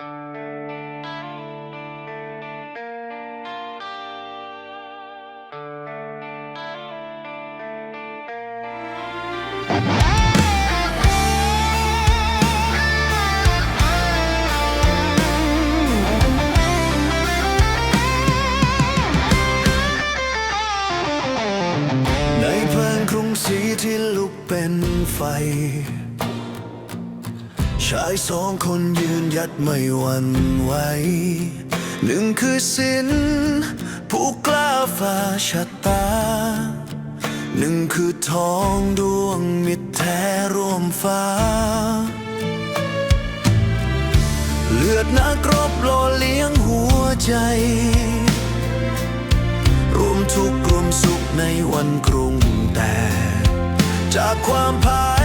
ในเพลิงกรุงศรีที่ลุกเป็นไฟ ชายสองคนยืนยัดไม่หวั่นไหวหนึ่งคือสินผู้กล้าฝ่าชะตา หนึ่งคือทองดวงมิตรแท้ร่วมฟ้า เลือดนักรบหล่อเลี้ยงหัวใจ รวมทุกข์รวมสุขในวันกรุงแต่ จากความพ่า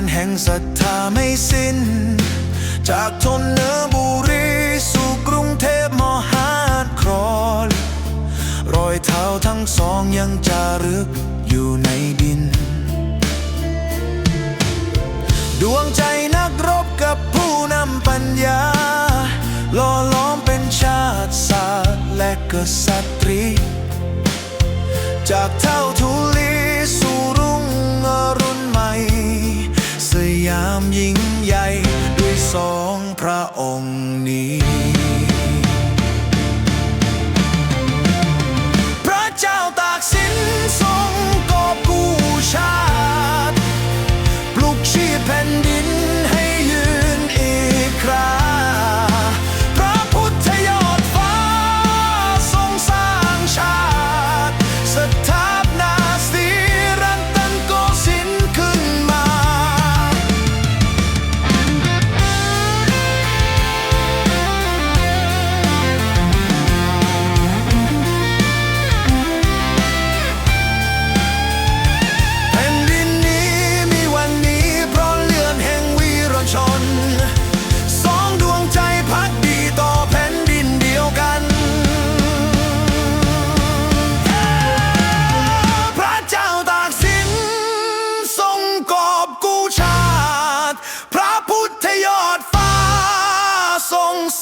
านแห่งศรัทธาไม่สิ้น จากทนเนื้อบุรีสู่กรุงเทพมหานครรอยเท้าทั้งสองยังจารึกอยู่ในดิน ดวงใจนักรบกับผู้นำปัญญาหล่อล้อมเป็นชาติศาสตร์และกษัตรีจากเท่าทุ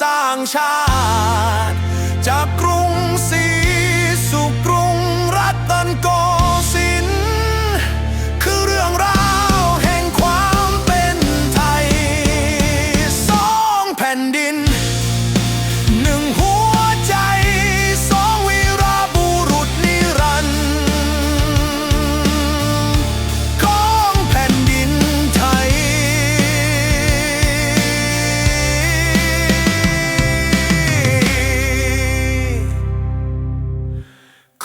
สร้างชาติจากกรุ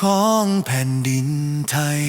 ของแผ่นดินไทย